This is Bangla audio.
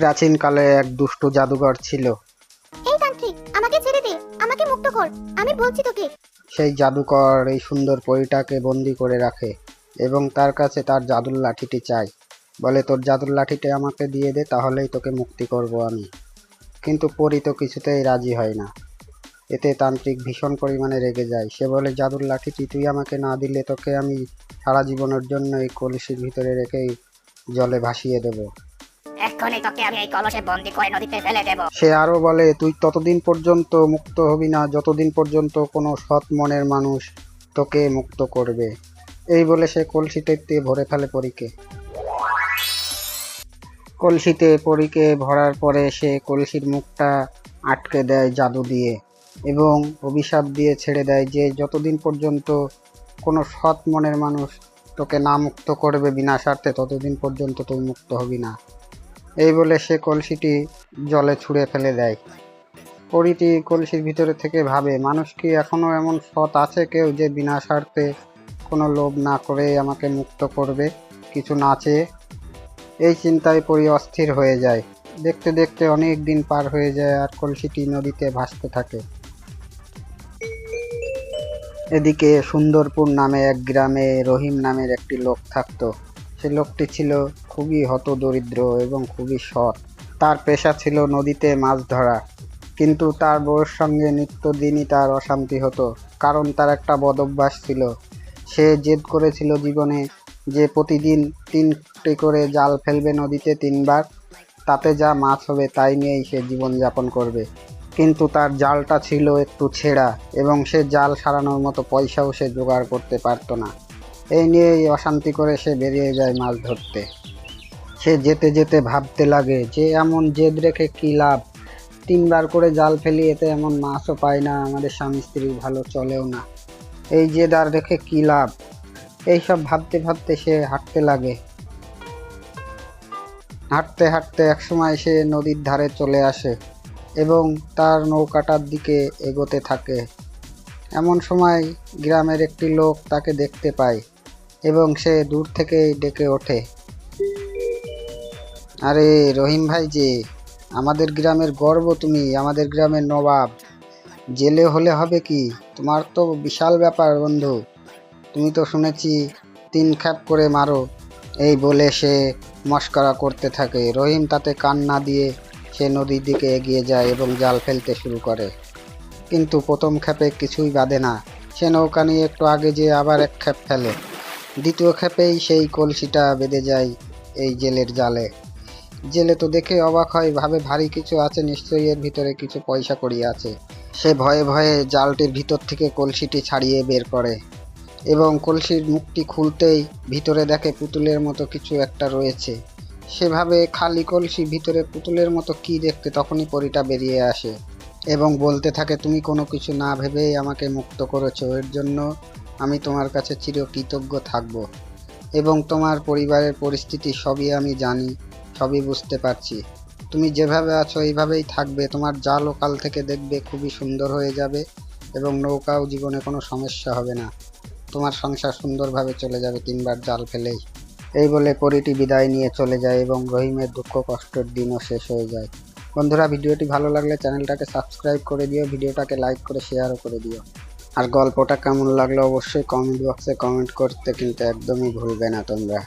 প্রাচীনকালে এক দুষ্ট জাদুঘর ছিল। এই তান্ত্রিক আমাকে ছেড়ে দে আমাকে মুক্ত কর আমি বলছি তোকে। সেই জাদুকর এই সুন্দর পরীটাকে বন্দি করে রাখে এবং তার কাছে তার জাদুর লাঠিটি চাই বলে তোর জাদুর লাঠিটি আমাকে দিয়ে দে তাহলেই তোকে মুক্তি করব আমি। কিন্তু পরী তো কিছুতেই রাজি হয় না। এতে তান্ত্রিক ভীষণ পরিমাণে রেগে যায়। সে বলে জাদুর লাঠিটি তুই আমাকে না দিলে তোকে আমি সারা জীবনের জন্য এই কলসির ভিতরে রেখেই জলে ভাসিয়ে দেব। এক্ষুনি তোকে আমি এই কলসে বন্দি করে নদীতে ফেলে দেব। সে আরও বলে, তুই ততদিন পর্যন্ত মুক্ত হবি না, যতদিন পর্যন্ত কোনো সৎ মনের মানুষ তোকে মুক্ত করবে। এই বলে সে কলসিতে ভরে ফেলে পরীকে। কলসিতে পরীকে ভরার পরে সে কলসির মুখটা আটকে দেয় জাদু দিয়ে এবং অভিশাপ দিয়ে ছেড়ে দেয় যে যতদিন পর্যন্ত কোনো সৎ মনের মানুষ তোকে না মুক্ত করবে বিনা স্বার্থে, ততদিন পর্যন্ত তুই মুক্ত হবি না। এই বলে সে কলসিটি জলে ছুঁড়ে ফেলে দেয়। পরিটি কলসির ভিতরে থেকে ভাবে, মানুষ কি এখনও এমন সৎ আছে কেউ যে বিনা স্বার্থে কোনো লোভ না করে আমাকে মুক্ত করবে? কিছু না চেয়ে? এই চিন্তায় পরি অস্থির হয়ে যায়। দেখতে দেখতে অনেক দিন পার হয়ে যায় আর কলসিটি নদীতে ভাসতে থাকে। এদিকে সুন্দরপুর নামে এক গ্রামে রহিম নামের একটি লোক থাকতো। সে লোকটি ছিল খুবই হতদরিদ্র এবং খুবই সৎ। তার পেশা ছিল নদীতে মাছ ধরা, কিন্তু তার বউয়ের সঙ্গে নিত্যদিনই তার অশান্তি হতো, কারণ তার একটা বদভ্যাস ছিল। সে জেদ করেছিল জীবনে যে প্রতিদিন তিনটি করে জাল ফেলবে নদীতে তিনবার, তাতে যা মাছ হবে তাই নিয়েই সে জীবনযাপন করবে। কিন্তু তার জালটা ছিল একটু ছেঁড়া এবং সে জাল সারানোর মতো পয়সাও সে জোগাড় করতে পারতো না। এই নিয়েই অশান্তি করে সে বেরিয়ে যায় মাছ ধরতে। সে যেতে যেতে ভাবতে লাগে যে এমন জেদ রেখে কী লাভ? তিনবার করে জাল ফেলি এতে এমন মাছও পায় না, আমাদের স্বামী স্ত্রী ভালো চলেও না। এই জেদ আর রেখে কী লাভ? এইসব ভাবতে ভাবতে সে হাঁটতে লাগে। হাঁটতে হাঁটতে একসময় সে নদীর ধারে চলে আসে এবং তার নৌকাটার দিকে এগোতে থাকে। এমন সময় গ্রামের একটি লোক তাকে দেখতে পায়। এবং সে দূর থেকেই ডেকে ওঠে। আরে, রহিম ভাই যে আমাদের গ্রামের গর্ব তুমি, আমাদের গ্রামের নবাব। জেলে হলে হবে কি? তোমার তো বিশাল ব্যাপার বন্ধু। তুমি তো শুনেছি, তিন খ্যাপ করে মারো। এই বলে সে মস্করা করতে থাকে। রহিম তাতে কান না দিয়ে সে নদীর দিকে এগিয়ে যায় এবং জাল ফেলতে শুরু করে। কিন্তু প্রথম খ্যাপে কিছুই বাঁধে না। সে নৌকা নিয়ে একটু আগে যেয়ে আবার এক খ্যাপ ফেলে। দ্বিতীয় ক্ষেপেই সেই কলসিটা বেঁধে যায় এই জেলের জালে। জেলে তো দেখে অবাক হয়, ভাবে ভারী কিছু আছে, নিশ্চয়ই এর ভিতরে কিছু পয়সা কড়ি আছে। সে ভয়ে ভয়ে জালটির ভিতর থেকে কলসিটি ছাড়িয়ে বের করে এবং কলসির মুখটি খুলতেই ভিতরে দেখে পুতুলের মতো কিছু একটা রয়েছে। সেভাবে খালি কলসি ভিতরে পুতুলের মতো কি দেখতে তখনই পরিটা বেরিয়ে আসে এবং বলতে থাকে, তুমি কোনো কিছু না ভেবেই আমাকে মুক্ত করেছ, এর জন্য আমি তোমার কাছে চিরকৃতজ্ঞ থাকব এবং তোমার পরিবারের পরিস্থিতি সবই আমি জানি, সবই বুঝতে পারছি। তুমি যেভাবে আছো এইভাবেই থাকবে, তোমার জালও কাল থেকে দেখবে খুবই সুন্দর হয়ে যাবে এবং নৌকাও জীবনে কোনো সমস্যা হবে না। তোমার সংসার সুন্দরভাবে চলে যাবে, তিনবার জাল ফেলেই। এই বলে পরিটি বিদায় নিয়ে চলে যায় এবং রহিমের দুঃখ কষ্টের দিনও শেষ হয়ে যায়। বন্ধুরা, ভিডিওটি ভালো লাগলে চ্যানেলটাকে সাবস্ক্রাইব করে দিও, ভিডিওটাকে লাইক করে শেয়ারও করে দিও। আর গল্পটা কেমন লাগল অবশ্যই কমেন্ট বক্সে কমেন্ট করতে কিন্তু একদমই ভুলবে না তোমরা।